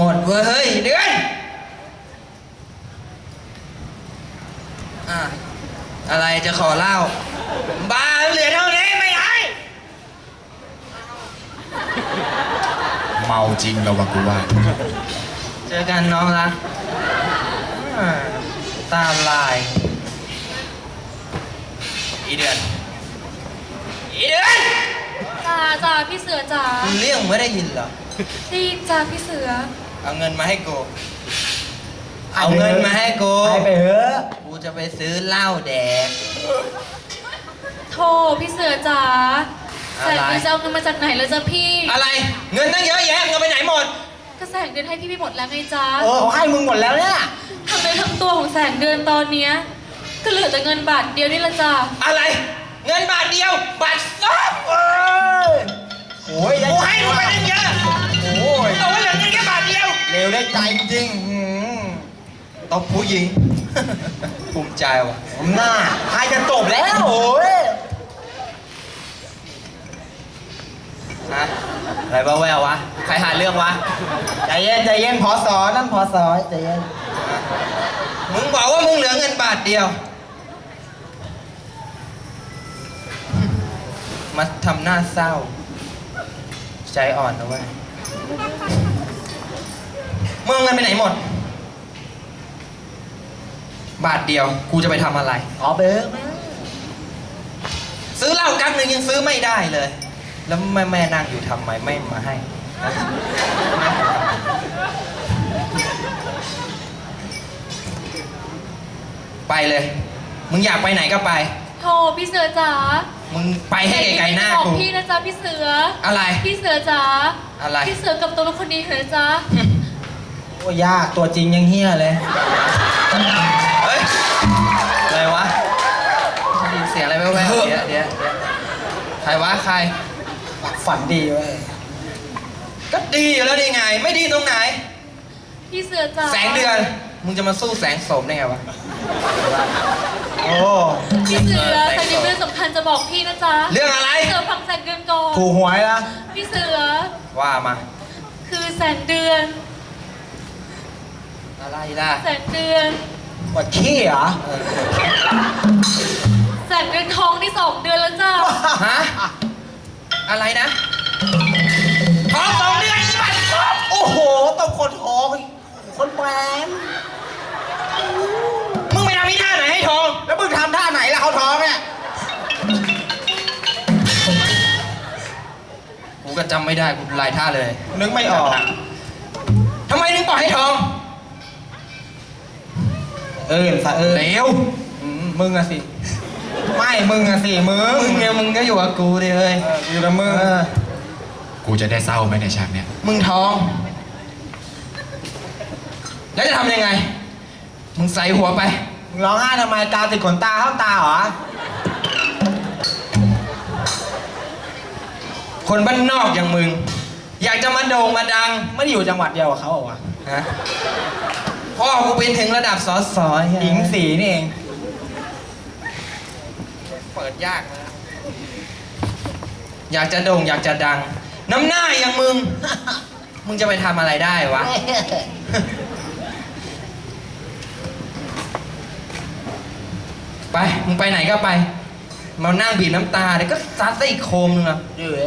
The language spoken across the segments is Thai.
หมดเว้ยเฮ้ยเดือนอะอะไรจะขอเหล้าบ้าเหลือเท่านี้ไม่ให้เมาจริงเราวะกูว่าเจอกันน้องรักอ่าตามลาย อีเดือน อีเดือนจ้าจ้าพี่เสือจ๋ามึงเรียกมึงไม่ได้ยินเหรอ ดีจ้าพี่เสือ เอาเงินมาให้กู เอาเงินมาให้กู ให้ไปเถอะกูจะไปซื้อเหล้าแดก โทรพี่เสือจ๋าอะแสไร งเดือนจะเอาเงินมาจากไหนแล้วจ้าพี่ อะไร เงินตั้งเยอะแยะเงินไปไหนหมด ก็แสงเดือนให้พี่ไปหมดแล้วไงจ้าเออเขาให้มึงหมดแล้วเนี่ยทำในทั้งตัวของแสงเดือนตอนเนี้ยก็เหลือแต่เงินบาทเดียวนี่ละจ้าอะไร เงินบาทเดียวบาทสองเอ้ยโอ้ยกูให้มึงไปตั้งเยอะโอ้ยแต่ว่าเหลือเงินแค่บาทเดียว เร็วได้ใจจริงหืมตบผู้หญิง ภูมิใจว่ะผมหน้าใครจะจบแล้วโอ้ยฮะอะไรบ้าแวววะ ใครหาเรื่องวะ ใจเย็นใจเย็นพอสอนั่นพอสอใจเย็นมึงบอกว่ามึงเหลือเงินบาทเดียว มาทำหน้าเศร้า ใจอ่อนนะเว้ย มึงเอาเงินไปไหนหมด บาทเดียว กูจะไปทำอะไรขอไปเถอะซื้อเหล้ากั๊กหนึ่งยังซื้อไม่ได้เลย แล้วแม่แม่นั่งอยู่ทำไมไม่มาให้นะไปเลย มึงอยากไปไหนก็ไป โทรพี่เสือจ๋ามึงไปให้ไกลๆหน้าบอกกู พี่นะจ๊ะพี่เสือ อะไร พี่เสือจ๋าอะไร พี่เสือกับตัวเป็นคนดีเถอะนะจ๊ะ โอ้ยยากตัวจริงยังเฮี้ยเลยเฮ้ยอะไรวะได้ยินเสียงอะไรแว่วๆเดี๋ยวเดี๋ยวเดี๋ยวใครวะใคร ฝันดีเว้ยก็ดีอยู่แล้วนี่ไง ไม่ดีตรงไหน พี่เสือจ๋าแสงเดือน มึงจะมาสู้แสงโสมได้ไงวะ โอ้ พี่เสือเออแต่มีเรื่องสำคัญจะบอกพี่นะจ๊ะเรื่องอะไรพี่เสือฟังแสงเดือนก่อน ถูกหวยละพี่เสือว่ามา คือแสงเดือน อะไรล่ะแสงเดือนปวดขี้เหรอเออแสงเดือนท้องที่สองเดือนแล้วจ้าฮะอะไรนะท้องสองเดือนอีบัตรครบโอ้โหตบคนท้องคนแหวนมึงไปทำที่ท่าไหนให้ท้อง แล้วมึงทำท่าไหนล่ะเขาท้องเนี่ยกูก็จำไม่ได้กูลายท่าเลย นึกไม่ออกทำไมถึงปล่อยให้ท้อง เออสะเออเร็วอืมมึงอะสิ ไม่มึงอะสิมึงมึงเนี่ยมึงก็อยู่กับกูดิเฮ้ยเอออยู่กับมึงเออกูจะได้เศร้าไหมในฉากเนี้ยมึงท้อง แล้วจะทำยังไง มึงใส่หัวไป มึงร้องไห้ทำไมกาวติดขนตาเข้าตาเหรอคนบ้านนอกอย่างมึง อยากจะมาโด่งมาดังไม่ได้อยู่จังหวัดเดียวกับเขาเหรอวะฮะ พ่อกูเป็นถึงระดับสอสอหญิงสีนี่เอง เปิดยากนะอยากจะโด่งอยากจะดัง น้ำหน้าอย่างมึง มึงจะไปทำอะไรได้วะ ไป มึงไปไหนก็ไป มานั่งบีบน้ำตาเดี๋ยวก็ซัดซะอีกโคมนึงอะเดือ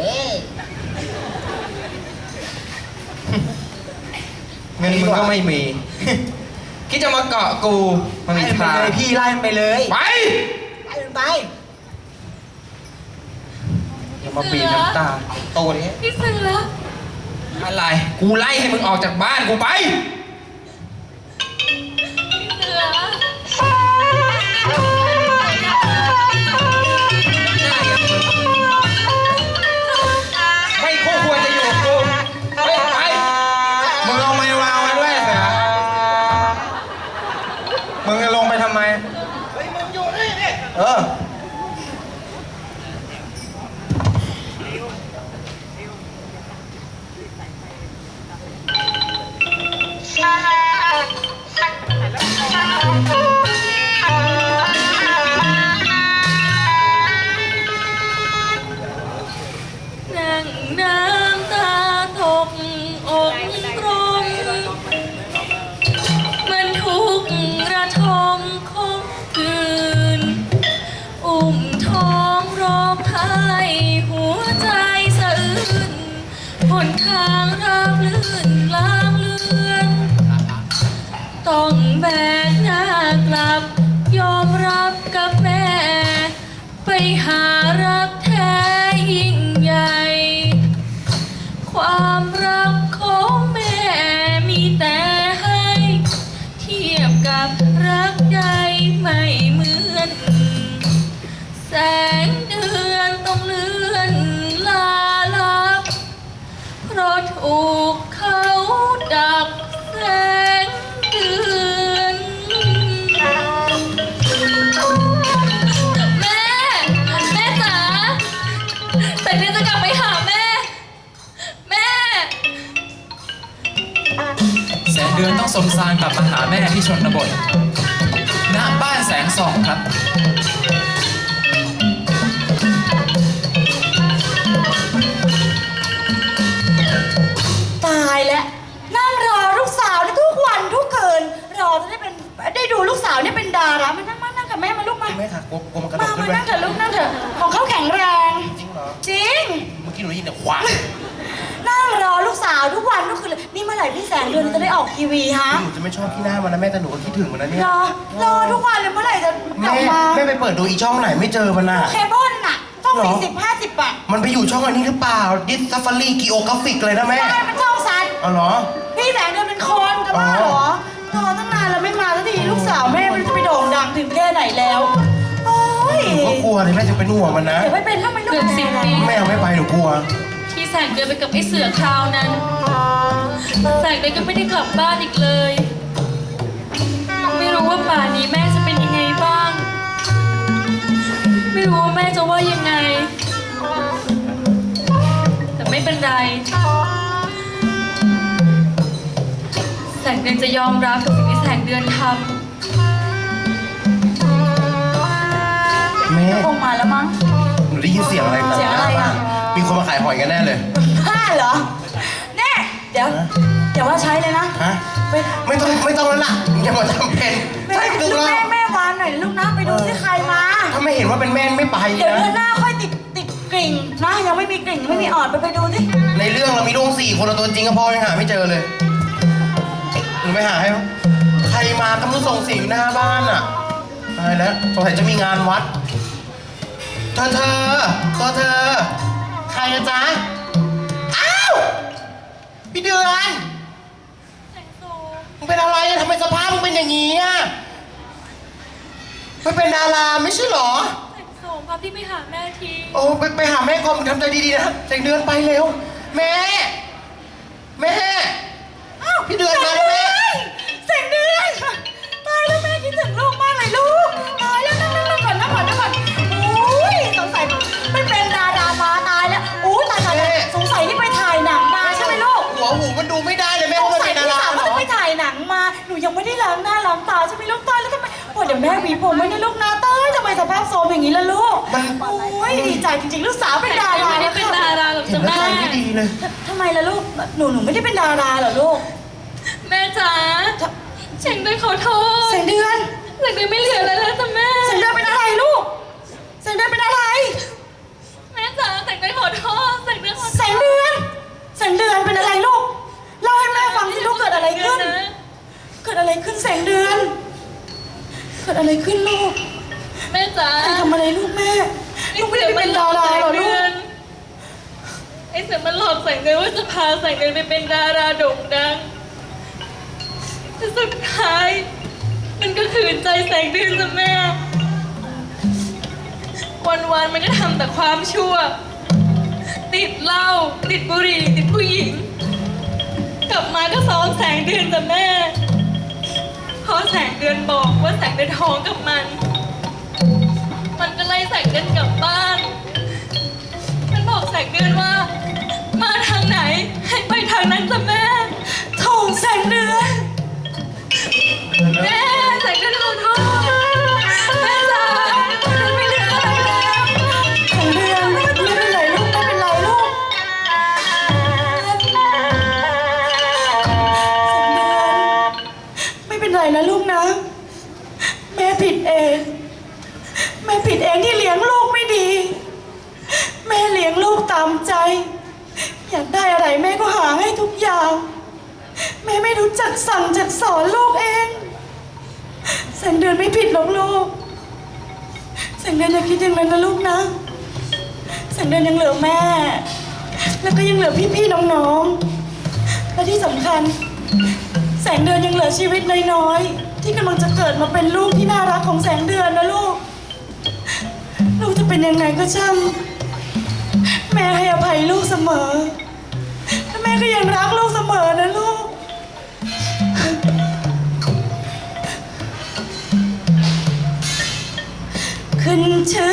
เงินมึงก็ไม่มี คิดจะมาเกาะกูมันมีไล่มันทางไปเลยพี่ไล่มันไปเลยไป ไล่มันไป อย่ามาบีบน้ำตาโตนี้พี่เสืออะไร กูไล่ให้มึงออกจากบ้านกูไป พี่เสือ แบกหน้ากลับ ยอมรับกับแม่ ไปหารักแท้ยิ่งใหญ่ ความรักของแม่มีแต่ให้ เทียบกับรักใจไม่เหมือน แสงเดือนต้องเลื่อนลาลับ เพราะถูกเขาดับ แม่ที่ชนบทณบ้านแสงส่องครับตายแล้วนั่งรอลูกสาวเนี่ยทุกวันทุกคืนรอจะได้เป็นได้ดูลูกสาวเนี่ยเป็นดารามานั่งมานั่งกับแม่มาลูกมาแม่ค่ะกลัวกลัวมันกระโดมาดขึ้มานไปนั่งเถอะลูกนั่งเถอะของเขาแข็งแรง จริงเหรอจริง เมื่อกี้หนูได้ยินแต่ขวา นั่งรอลูกสาวทุกวันทุกคืนเลยนี่เมื่อไหร่พี่แสงเดือนจะได้ออกทีวีฮะหนูจะไม่ชอบที่หน้ามันนะแม่แต่หนูก็คิดถึงมันนะเนี่ยรอรอทุกวันเลยเมื่อไหร่จะกแม่ลับมาแม่ไปเปิดดูอีช่องไหนไม่เจอมันน่ะ เคเบิลน่ะต้องหรอ สี่สิบห้าสิบอะมันไปอยู่ช่องอันนี้หรือเปล่าดิสซัฟฟารีกิโอกราฟิกเลยนะแม่ได้มันช่องสัตว์เอาเหรอ พี่แสงเดือนเป็นคนจะบ้าเหรอรอตั้งนานแล้วไม่มาสักทีลูกสาวแม่ไม่รู้จะไปโด่งดังถึงแค่ไหนแล้วโอ้ยหนูก็กลัวเลยแม่จะเป็นห่วงมันนะ เดี๋ยวไม่เป็นแล้วมันลูกเกือบสิบปี แม่เอาไม่ไปหนูกลัวที่ แสงเดือนไปกับไอ้เสือคราวนั้น แสงเดือนก็ไม่ได้กลับบ้านอีกเลย ไม่รู้ว่าป่านนี้แม่จะเป็นยังไงบ้าง ไม่รู้ว่าแม่จะว่ายังไง แต่ไม่เป็นไรแสงเดือนจะยอมรับกับสิ่งที่แสงเดือนทแม่ คงมาแล้วมั้ง หนูได้ยินเสียงอะไรเสียงอะไรอะ มีคนมาขายหอยกันแน่เลย ผ้าเหรอแน่เดี๋ยวฮะเดี๋ยวว่าใช้เลยนะฮะ ไปไม่ต้องไม่ต้องแล้วล่ะอย่ามาทำเป็นแม่ใช่ตึงลูกแล้วแม่แม่วานหน่อยลูกนะไปดูที่ใครมา ถ้าไม่เห็นว่าเป็นแม่ไม่ไปเดี๋ยวนะ เดือนหน้าค่อยติดติดกริ่งนะยังไม่มีกริ่งไม่มีออดไปไปดูที่ในเรื่องเรามีลูกสี่คนเราตัวจริงก็พอยังหาไม่เจอเลยหนูไม่หาให้ปะใครมาก็ไม่รู้ส่งเสียงอยู่หน้าบ้านอะตายแล้วสงสัยจะมีงานวัดเธอเธอตัวเธอใคร นะจ๊ะ อ้าว พี่เดือนำแสงโซมึงเป็นอะไรอะทำไมสภาพมึงเป็นอย่างนี้อะไม่เป็นดาราไม่ใช่เหรอแสงโซพาพี่ไปหาแม่ที โอ้ไปไปหาแม่ก่อนมึงทำใจดีๆนะแสงเดือนไปเร็ว แม่ แม่ อ้าว พี่เดือนมาแล้วแม่ ยังไม่ได้ล้างหน้าล้างตาใช่ไหมลูกตายแล้วทำไมโอ้เดี๋ยวแม่หวีผมไม่ได้ลูกนะเต้ยทำไมสภาพโซมอย่างนี้ล่ะลูกมันโอ้ยดีใจจริงๆ ลูกสาวเป็นดาราไม่ได้เป็นดาราหรอกเห็นจ้ะแล้วแม่ใจไม่ดีเลยทำไมล่ะลูกหนูหนูไม่ได้เป็นดาราเหรอลูกแม่จ๋าแสงเดือนขอโทษแสงเดือนแสงเดือนไม่เหลืออะไรแล้วจ้ะแม่แสงเดือนเป็นอะไรลูกแสงเดือนเป็นอะไร แม่จ๋าแสงเดือนขอโทษแสงเดือนข ขึ้นแสงเดือน เกิดอะไรขึ้นลูก แม่จ๋าใครทำอะไรลูกแม่ ลูกไม่ได้เป็นดาราเหรอลูก ไอ้เสือมันหลอกแสงเดือนว่าจะพาแสงเดือนไปเป็นดาราโด่งดังแต่สุดท้าย มันก็ขืนใจแสงเดือนจ้ะแม่ วันๆมันก็ทำแต่ความชั่ว ติดเหล้าติดบุหรี่ติดผู้หญิง กลับมาก็ซ้อมแสงเดือนจ้ะแม่เพ ราะแสงเดือนบอกว่าแสงเดือนท้องกับมัน มันก็ไล่แสงเดือนกลับบ้าน มันบอกแสงเดือนว่า มาทางไหนให้ไปทางนั้นจ้ะแม่ ชีวิตน้อยๆ ที่กำลังจะเกิดมาเป็นลูกที่น่ารักของแสงเดือนนะลูก ลูกจะเป็นยังไงก็ช่าง แม่ให้อภัยลูกเสมอและแม่ก็ยังรักลูกเสมอนะลูก ขึ้นชื่อ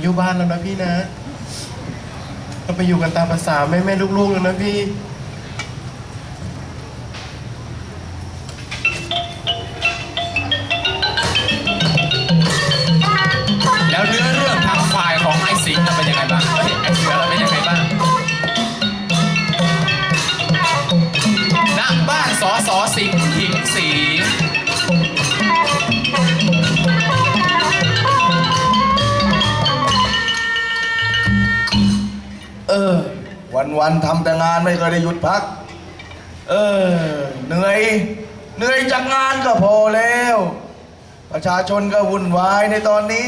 อยุบ้านแล้วนะพี่นะ เราไปอยู่กันตามภาษาแม่แม่ลูกๆแล้วนะพี่ วันทำแต่งานไม่เคยได้หยุดพัก เออเหนื่อยเหนื่อยจากงานก็พอแล้ว ประชาชนก็วุ่นวายในตอนนี้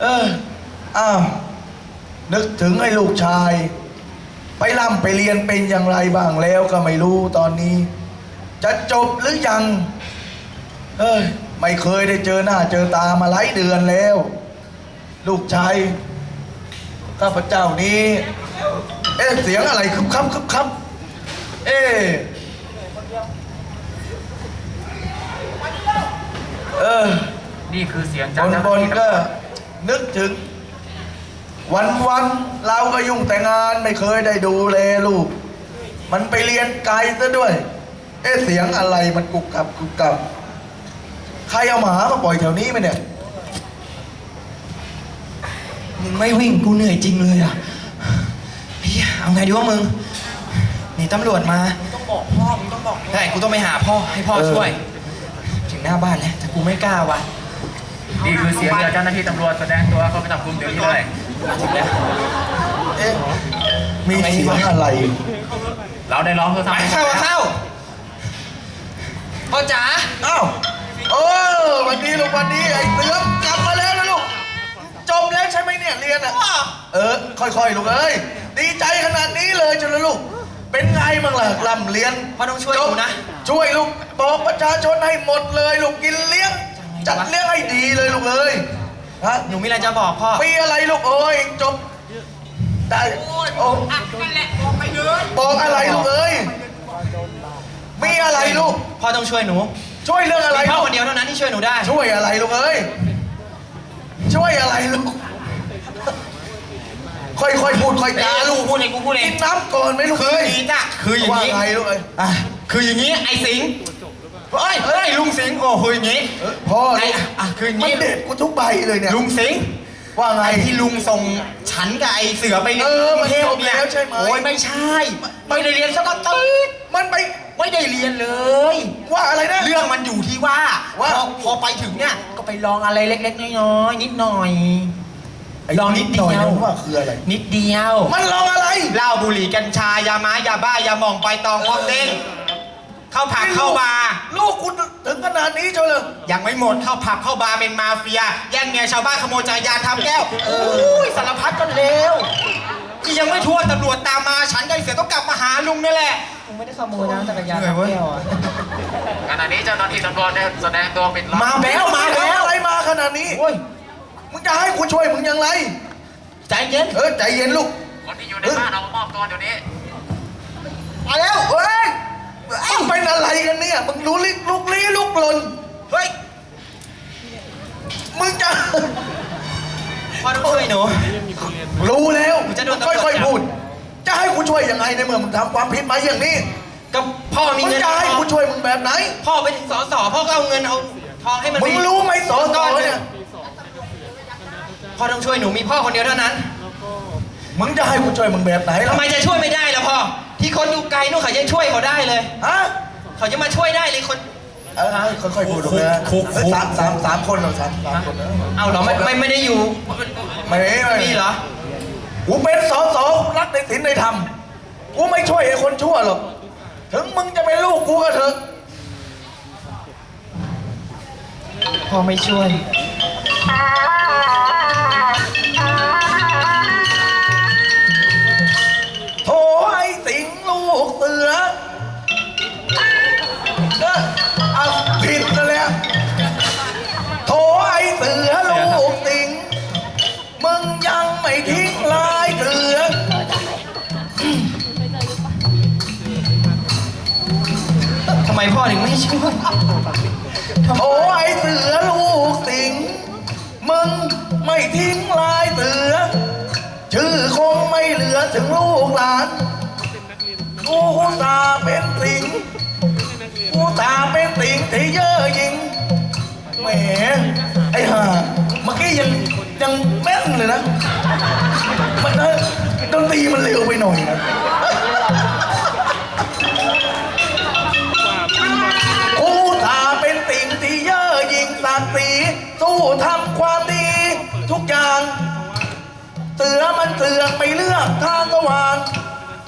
เอออ้าวนึกถึงไอ้ลูกชาย ไปร่ำไปเรียนเป็นอย่างไรบ้างแล้วก็ไม่รู้ตอนนี้ จะจบหรือยังเออไม่เคยได้เจอหน้าเจอตามาหลายเดือนแล้ว ลูกชายข้าพเจ้านี้ เอ๊ะเสียงอะไรคึบครับคึบครับเอ๊เออนี่คือเสียงจากบนบนก็นึกถึง วันวันเราก็ยุ่งแต่งานไม่เคยได้ดูเลลูก มันไปเรียนไกลซะด้วย เอ๊ะเสียงอะไรมันกุกกับกุกกับใครเอาหมามาปล่อยแถวนี้ไหมเนี่ยมึงไม่วิ่งกูเหนื่อยจริงเลยอะ เฮียเอาไงดีวะมึงหนีตำรวจมาต้องบอกพ่อมึงต้องบอกได้กูต้องไปหาพ่อให้พ่อเออช่วย ถึงหน้าบ้านแล้วแต่กูไม่กล้าวะนี่คือเสียงจากเจ้าหน้าที่ตำรวจแสดงตัวเข้าไปจับกุมเดี๋ยวนี้เลยมาถึงแล้วเอ๊ะมีเสียงอะไร เราได้ร้องเพื่อไปทำให้เข้าเข้าพ่อจ๋าอ้าวเออวันนี้ลูกวันนี้ไอ้เสือกลับมาแล้วนะลูก จบแล้วใช่ไหมเนี่ยเรียนอะ เออ ค่อยๆลูกเอ้ย ดีใจขนาดนี้เลยจ้ะลูก เป็นไงบ้างล่ะลำเรียนพ่อต้องช่วยกูนะ ช่วยลูกบอกประชาชนให้หมดเลย ลูกกินเลี้ยง จัดเลี้ยงให้ดีเลยลูกเอ้ยฮะหนูมีอะไรจะบอกพ่อมีอะไรลูกเอ้ยจบได้โอ้บอกอะไรลูกเอ้ยมีอะไรลูก พ่อต้องช่วยหนู ช่วยเรื่องอะไรมีพ่อลูกคนเดียวเท่านั้นที่ช่วยหนูได้ ช่วยอะไรลูกเอ้ย ช่วยอะไรลูก ค่อยๆพูดค่อยจาลูลูกกพูดเองกูพูดเอกิงนน้ำก่อนไหมลูกคือเอ้ยอย่างนี้จ้ะคืออย่างว่านี้ไงลูกเอ้ยอะคืออย่างนี้ไอ้สิงห์เฮ้ยเฮ้ยลุงสิงห์โอ้คืออย่างนี้เอ้ยพ่อไอ้ลูกอะคืออย่างมันนี้เด็ดกูทุกใบเลยเนี่ยลุงสิงห์ ว่าไง ไอ้ที่ลุงส่งฉันกับไอ้เสือไปเรียนเออที่กรุงเทพมันจบเนี่ยแล้วใช่ไหม โอ้ยไม่ใช่ ไม่ได้เรียนสักตีดมันไป ไม่ได้เรียนเลย ว่าอะไรนะ เรื่องมันอยู่ที่ว่าว่า พอพอไปถึงเนี่ยก็ไปลองอะไรเล็ก ๆ น้อยๆนิดหน่อยลองนิดเดียว หน่อยนะว่าคืออะไร นิดเดียวมันลองอะไร เหล้าบุหรี่กัญชายาม้ายาบ้ายาหม่องไปตองพอกเด้งเข้าผับเข้าบาร์ลูกกูถึงขนาดนี้เจ้าเลยยังไม่หมดเข้าผับเข้าบาร์เป็นมาเฟีย แย่งเมียชาวบ้านขโมยจักรยานทำแก้วโอ้ยสารพัดก็เลว ที่ยังไม่ทั่วตำรวจตามมา ฉันกับไอ้เสือต้องกลับมาหาลุงนี่แหละลุงไม่ได้ขโมยนะจักรยานทำแก้วอะขณะนี้เจ้าหน้าที่ตำรวจได้แสดงตัวปิดล้อมมาแล้วมาแล้วอะไรมาขนาดนี้ โอ้ยมึงจะให้กูช่วยมึงยังไง ใจเย็น เออใจเย็นลูก คนที่อยู่ในบ้านเอามามอบตัวเดี๋ยวนี้ มาแล้วเฮ้ยมึงเป็นอะไรกันเนี่ย มึงรู้ลิลุกลี้ลุกลนเฮ้ย มึงจะ พ่อต้องช่วยหนู รู้แล้วมึงจะโดนตำรวจค่อยจับๆพูด จะให้กูช่วยยังไงในเมื่อมึงทำความผิดมาอย่างนี้ก็พ่อมีมึงเงินจะให้กูช่วยมึงแบบไหน พ่อไปถึงสอสอพ่อก็เอาเงินเอาทองให้มันมึงรู้ไหมสอสอเนี่ย พ่อต้องช่วยหนูมีพ่อคนเดียวเท่านั้นมึงจะให้กูช่วยมึงแบบไหนทำล่ะไมจะช่วยไม่ได้ล่ะพ่อที่คนอยู่ไกลนู่นเขายังช่วยเขาได้เลย ฮะ เขาจะมาช่วยได้เลยคน เออค่อยๆพูดลูกนะคุกคุกเออสามสามสามคนเหรอสามสามคนนะเอาเหรอไม่ไม่ไม่ได้อยู่ไม่ไม่ไม่นี่เหรอ กูเป็นสอสอรักในศีลในธรรมกูไม่ช่วยไอ้คนชั่วหรอกถึงมึงจะเป็นลูกกูก็เถอะพ่อไม่ช่วย ช่วยโถไอเสือลูกสิง มึงไม่ทิ้งลายเสือ ชื่อคงไม่เหลือถึงลูกหลานกูตาเป็นสิงกูตาเป็นสิงที่เย่อหยิงแหมไอ้ห่าเมื่อกี้ยังยังแม่นเลยนะมันเออดนตรีมันเร็วไปหน่อยนะ เสือกไปเลือกทางสว่าง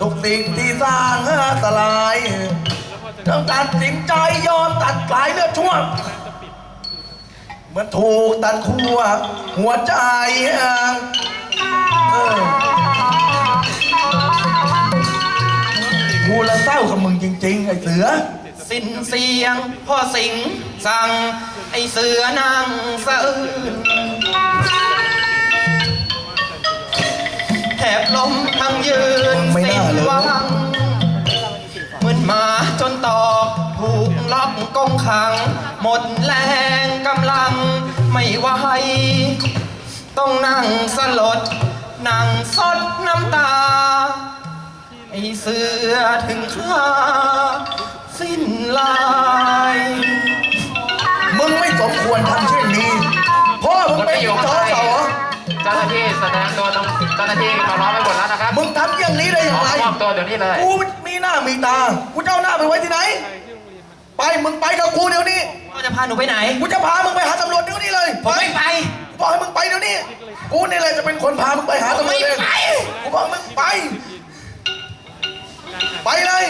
ทุกสิ่งที่สร้างอันตรายต้องตัดสินใจยอมตัดสายเลือดช่วงเหมือนถูกตัดขั้วหัวใจกูละเศร้ากับมึงจริง ๆ ไอ้เสือ สิ้นเสียงพ่อสิงสั่ง ไอเสือนั่งสะอื้น บลมทั้งยืนไม่สิ้น่านเลย หวัง เหมือนหมาจนตอกถูกล็อกกรงขัง หมดแรงกำลังไม่ไหวต้องนั่งสลด นั่งซดน้ำตา ไอเสือถึงข้าสิ้นลาย มึงไม่สมควรทำเช่นนี้พ่อมึงเป็นสอสอ เจ้าหน้าที่แสดงตัวตรงเจ้าหน้าที่มาล้อมไปหมดแล้วนะครับมึงทำอย่างนี้ได้อย่างไร มอบตัวเดี๋ยวนี้เลย กูมีหน้ามีตา กูจะเอาหน้าไปไว้ที่ไหน ไป มึงไปกับกูเดี๋ยวนี้พ่อจะพาหนูไปไหน กูจะพามึงไปหาตำรวจเดี๋ยวนี้เลยผมไม่ไป กูบอกให้มึงไปเดี๋ยวนี้ กูนี่แหละจะเป็นคนพามึงไปหาตำรวจเองไม่ไปกูบอกมึงไป ไปเลย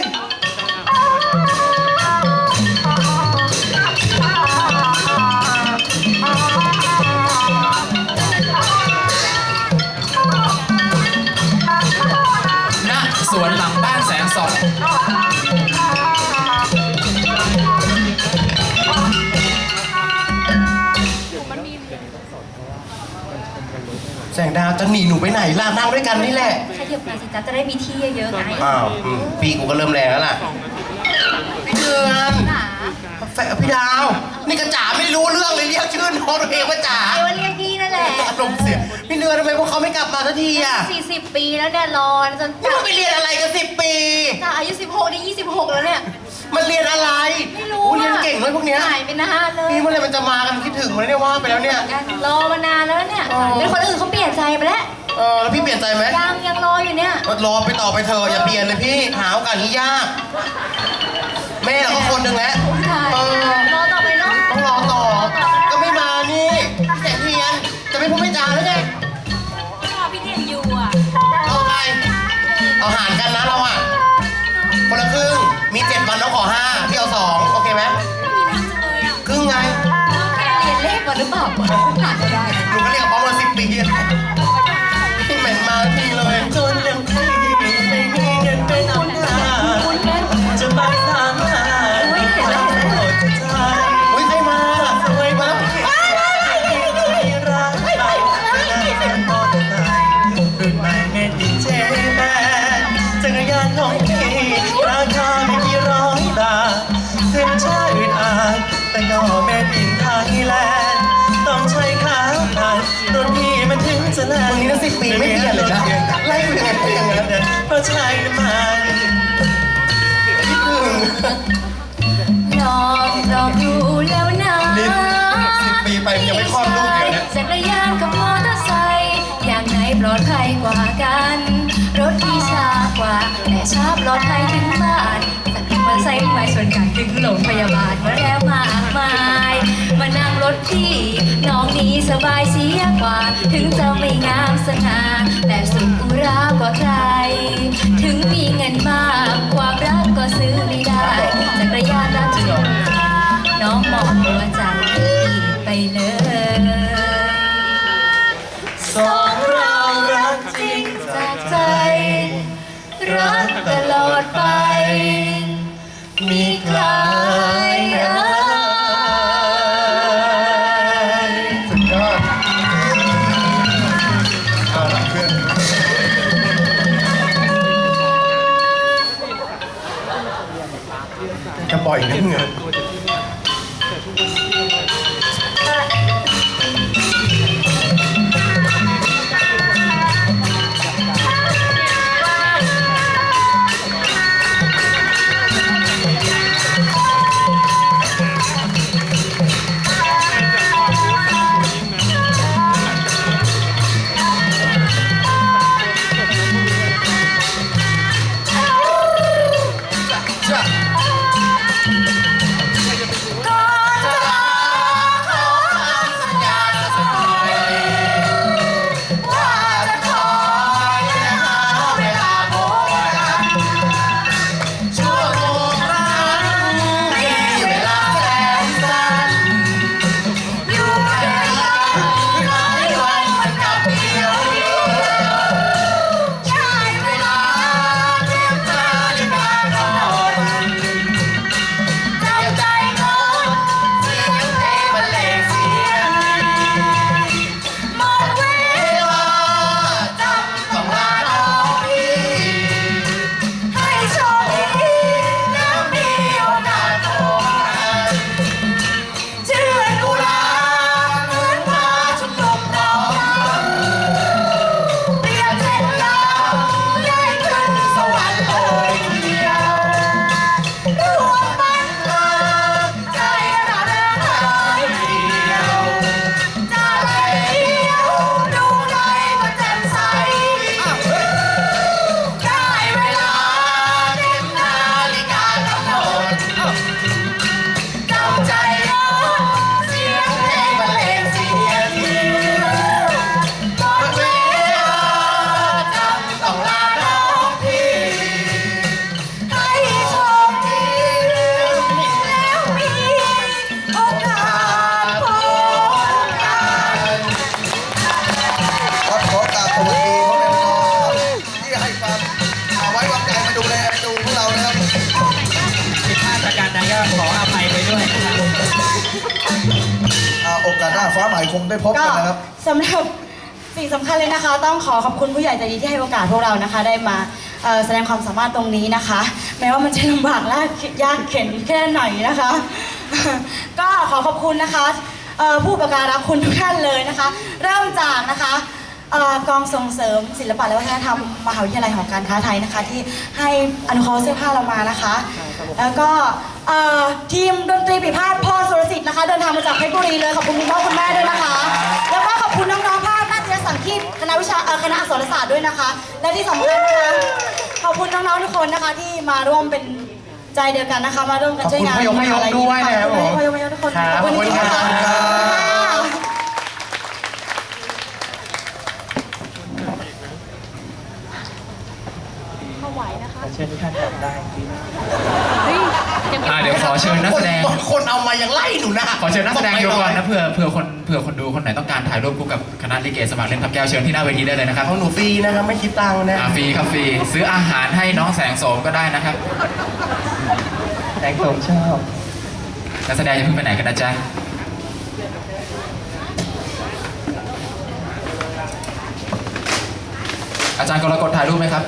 แสงดาวจะหนีหนูไปไหนล่ะนั่งด้วยกันนี่แหละขยับหน่อยสิจ๊ะจะได้มีที่เยอะๆไงอ้าวอืมปีกูก็เริ่มแรงแล้วล่ะพี่เดือนหนาแฟนพี่ดาว นี่กระจ๋าไม่รู้เรื่องเลยเรียกชื่อน้องตัวเองว่าจ๋าเอว่าเรียกพี่นั่นแหละอารมณ์เสียพี่เดือนทำไมพวกเขาไม่กลับมาสักทีอะสี่สิบปีแล้วเนี่ยรอจนนี่มันไปเรียนอะไรกันสิบปีจ้าอายุสิบหกนี่ยี่สิบหกแล้วเนี่ย มันเรียนอะไรไม่รู้อุ๊ยเรียนเก่งเลยพวกเนี้ยหายไปนานเลยนี่เมื่อไหรมันจะมากันคิดถึงมันเนี่ยว่างไปแล้วเนี่ย รอมานานแล้วเนี่ยอ๋อ เป็นคนอื่นเขาเปลี่ยนใจไปแล้วเออแล้วพี่เปลี่ยนใจไหมยังยังรออยู่เนี่ยรอไปต่อไปเถอะอย่าเปลี่ยนเลยพี่หาโอกาสนี้ยาก แม่เราก็คนหนึ่งแล้วใช่เออรอต่อไปเนาะต้องรอต่อ ก็ไม่มานี่แสงเทียนจะไม่พูดไม่จาแล้วไงรอพี่เทียนอยู่อะเอาไงเอาหารกันนะเราอะคนละครึ่งมีเจ็ดวั นน้องขอห้าพี่เอาสองโอเคไหมไม่มีทางจังเลยอะครึ่งไง แค่เรียนเลขก่อนหรือเปล่าผ่านไม่ได้ หนูก็เรียกป้อมมาสิบปี ปลอดภัยกว่ากัน รถที่ช้ากว่า แต่ช้าปลอดภัยถึงบ้านสักมอเตอร์ไซค์ไม่ส่วนกันถึงโรงพยาบาลมาแล้วมากมายมานั่งรถพี่น้องนี้สบายเสียกว่า ถึงจะไม่งามสง่าแต่สุขุรากว่าใคร ถึงมีเงินมากความรักก็ซื้อไม่ได้จักรยานรักจงน้องมองหัวใจตีไปเลย ตลอดไป มีใครา ได้พบก็กันนะครับ สำหรับสิ่งสำคัญเลยนะคะ ต้องขอขอบคุณผู้ใหญ่ใจดีที่ให้โอกาสพวกเรานะคะ ได้มาเอ่อแสดงความสามารถตรงนี้นะคะ แม้ว่ามันจะลำบากและยากเข็นแค่ไหนนะคะ ก็ขอขอบคุณนะคะเอ่อผู้ประการรักคุณทุกท่านเลยนะคะ เริ่มจากนะคะเอ่อกองส่งเสริมศิลปะและวัฒนธรรมมหาวิทยาลัยหอการค้าไทยนะคะ ที่ให้อนุเคราะห์เสื้อผ้าเรามานะคะ แล้วก็เอ่อทีมดนตรีปีพาทพ่อสุรสิทธิ์นะคะ เดินทางมาจากเพชรบุรีเลยขอบคุณคุณพ่อคุณแม่ด้วยนะคะ วิชาเอ่อคณะอักษรศาสตร์ด้วยนะคะ และที่สำคัญนะคะขอบคุณน้องๆทุกคนนะคะที่มาร่วมเป็นใจเดียวกันนะคะ มาร่วมกันช่วยงานขอบคุณพยงพยงด้วยนะครับขอบผมคุณพยงพยงทุกคนครับขอบคุณขอบคุณครับค่ะเชิญทุกท่านกลับได้ อ่าเดี๋ยวขอเชิญนักแสดง คนคนเอามายังไล่หนูนะขอเชิญนักแสดงยกก่อนนะเผื่อเผื่อคนเผื่อคนดูคนไหนต้องการถ่ายรูปคู่กับคณะลิเกสมัครเล่นทับแก้วเชิญที่หน้าเวทีได้เลยนะครับของหนูฟรีนะครับไม่คิดตังค์นะอ่าฟรีครับฟรีซื้ออาหารให้น้องแสงโสมก็ได้นะครับแสงโสมชอบนักแสดงอย่าเพิ่งไปไหนกันนะจ๊ะอาจารย์กรกฎถ่ายรูปไหมครับ